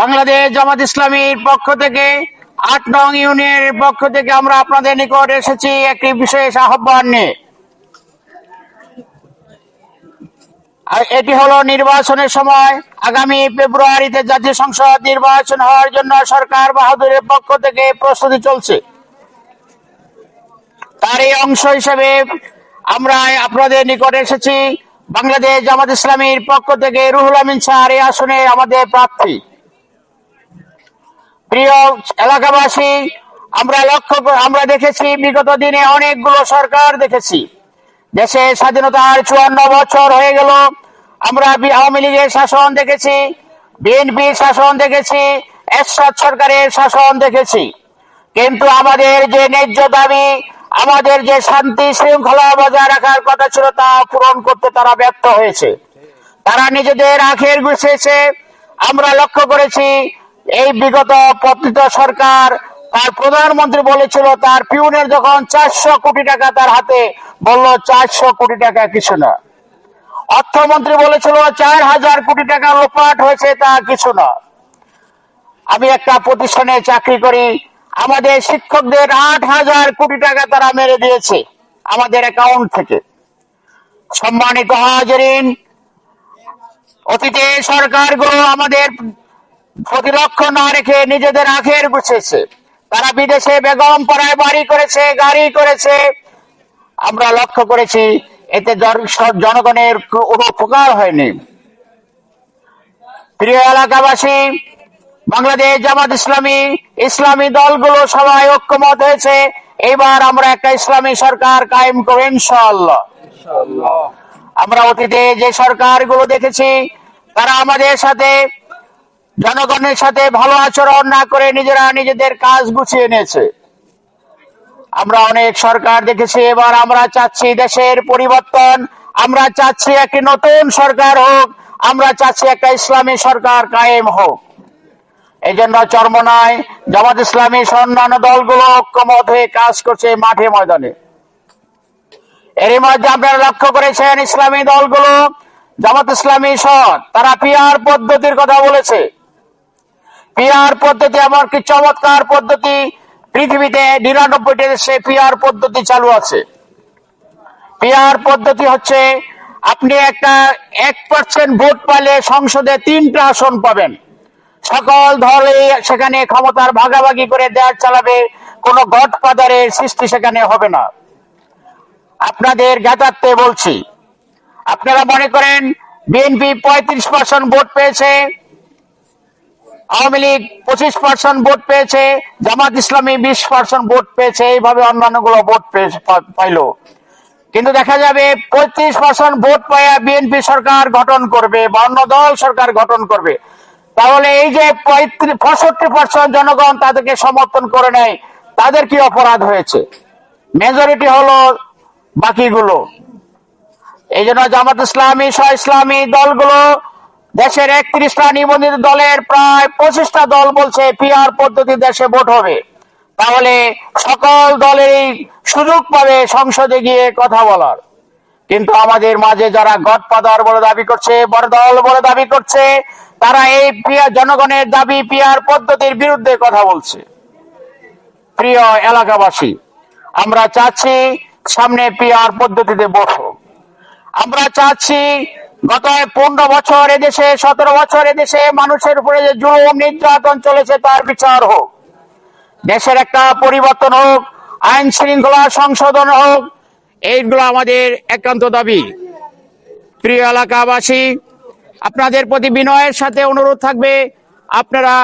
বাংলাদেশ জামাত ইসলামীর পক্ষ থেকে, আট নং ইউনিয়নের পক্ষ থেকে আমরা আপনাদের নিকট এসেছি একটি বিশেষ আহ্বান নিয়ে। এটি হলো নির্বাচনের সময় আগামী ফেব্রুয়ারিতে জাতীয় সংসদ নির্বাচন হওয়ার জন্য সরকার বাহাদুরের পক্ষ থেকে প্রস্তুতি চলছে। তার এই অংশ হিসেবে আমরা আপনাদের নিকট এসেছি বাংলাদেশ জামাত ইসলামীর পক্ষ থেকে রুহুল আমিন স্যার এই আসনে আমাদের প্রার্থী। প্রিয় এলাকাবাসী, আমরা লক্ষ্য আমরা দেখেছি বিগত দিনে অনেকগুলো সরকার দেখেছি। দেশে স্বাধীনতার চুয়ান্ন বছর হয়ে গেল। আমরা আওয়ামী লীগের শাসন দেখেছি বিএনপি শাসন দেখেছি, এরশাদ সরকারের শাসন দেখেছি। কিন্তু আমাদের যে ন্যায্য দাবি আমাদের যে শান্তি শৃঙ্খলা বজায় রাখার কথা ছিল তা পূরণ করতে তারা ব্যর্থ হয়েছে। তারা নিজেদের আখের গুছিয়েছে আমরা লক্ষ্য করেছি, এই বিগত পতিত সরকার তার প্রধানমন্ত্রী বলেছিল, তার পিউনের যখন চারশো কোটি টাকা তার হাতে, বলল, চারশো কোটি টাকা কিছু না। অর্থমন্ত্রী বলেছিল, চার হাজার কোটি টাকা লোপাট হয়েছে তা কিছু না। আমি একটা প্রতিষ্ঠানে চাকরি করি আমাদের শিক্ষকদের আট হাজার কোটি টাকা তারা মেরে দিয়েছে আমাদের অ্যাকাউন্ট থেকে। সম্মানিত হাজরিন, অতীতে সরকারগুলো আমাদের প্রতিরক্ষণ না রেখে নিজেদের আখের গুছেছে। তারা বিদেশে বেগম পাড়ায় বাড়ি করেছে, গাড়ি করেছে। আমরা লক্ষ্য করেছি, এতে জনগণের কোনো উপকার হয়নি। প্রিয় এলাকাবাসী বাংলাদেশ জামাত ইসলামী ইসলামী দলগুলো সবাই ঐক্যমত হয়েছে। এবার আমরা একটা ইসলামী সরকার কায়েম করব ইনশাআল্লাহ। আমরা অতীতে যে সরকারগুলো দেখেছি, তারা আমাদের সাথে, জনগণের সাথে ভালো আচরণ না করে নিজেরা নিজেদের কাজ গুছিয়ে নিয়েছে। আমরা অনেক সরকার দেখেছি, এবার আমরা চাচ্ছি দেশের পরিবর্তন। আমরা চাচ্ছি একটি নতুন সরকার হোক, আমরা চাচ্ছি একটা ইসলামী সরকার কায়েম হোক। এই জন্য চরমনায় জামাত ইসলামী অন্যান্য দলগুলো ঐক্যমত হয়ে কাজ করছে মাঠে ময়দানে। এরই মধ্যে আপনারা লক্ষ্য করেছেন, ইসলামী দলগুলো জামাত ইসলামী সহ তারা পিআর পদ্ধতির কথা বলেছে। পিআর পদ্ধতি এমন কি চমৎকার পদ্ধতি, পৃথিবীতে নিরানব্বইটি দেশে পিআর পদ্ধতি চালু আছে। পিআর পদ্ধতি হচ্ছে আপনি একটা এক পার্সেন্ট ভোট পাইলে সংসদে তিনটা আসন পাবেন। সকল দলে সেখানে ক্ষমতার ভাগাভাগি করে দেওয়ার চালাবে, কোনো গডফাদারের সৃষ্টি সেখানে হবে না। আপনাদের জ্ঞাতার্থে বলছি, আপনারা মনে করেন বিএনপি পঁয়ত্রিশ পার্সেন্ট ভোট পেয়েছে, আওয়ামী লীগ পঁচিশ পার্সেন্ট ভোট পেয়েছে, জামাত ইসলামী বিশ পার্সেন্ট ভোট পেয়েছে, এইভাবে অন্যান্যগুলো ভোট পাইলো। কিন্তু দেখা যাবে পঁয়ত্রিশ পার্সেন্ট ভোট পাইয়া বিএনপি সরকার গঠন করবে বা অন্য দল সরকার গঠন করবে। তাহলে এই যে পঁয়ত্রিশ, পঁয়ষট্টি পার্সেন্ট জনগণ তাদেরকে সমর্থন করে নেয়, তাদের কি অপরাধ হয়েছে? মেজরিটি হলো বাকিগুলো। এই জন্য জামাত ইসলামী সহ ইসলামী দলগুলো দেশের একত্রিশটা নিবন্ধিত দলের প্রায় পঁচিশটা দল বলছে পিআর পদ্ধতি দেশে ভোট হবে। তাহলে সকল দলেরই সুযোগ পাবে সংসদে গিয়ে কথা বলার। কিন্তু আমাদের মাঝে যারা গডফাদার বলে দাবি করছে বড় দল বলে দাবি করছে তারা এই পিয়ার জনগণের দাবি পিয়ার পদ্ধতির বিরুদ্ধে কথা বলছে। প্রিয় এলাকাবাসী, আমরা চাচ্ছি সামনে পিআর পদ্ধতিতে হোক। আমরা চাচ্ছি গত পনেরো বছর এদেশে, সতেরো বছর এদেশে মানুষের উপরে যে জুলুম, নির্যাতন চলেছে তার বিচার হোক। দেশের একটা পরিবর্তন হোক, আইন শৃঙ্খলা সংশোধন হোক, এইগুলো আমাদের একান্ত দাবি। প্রিয় এলাকাবাসী আপনাদের প্রতি বিনয়ের সাথে অনুরোধ থাকবে। আপনারা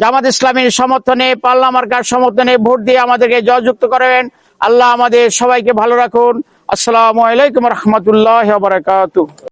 জামাত ইসলামের সমর্থনে, পাল্লা মার্কার সমর্থনে ভোট দিয়ে আমাদেরকে জয়যুক্ত করেন। আল্লাহ আমাদের সবাইকে ভালো রাখুন। আসসালামু আলাইকুম রহমতুল্লাহ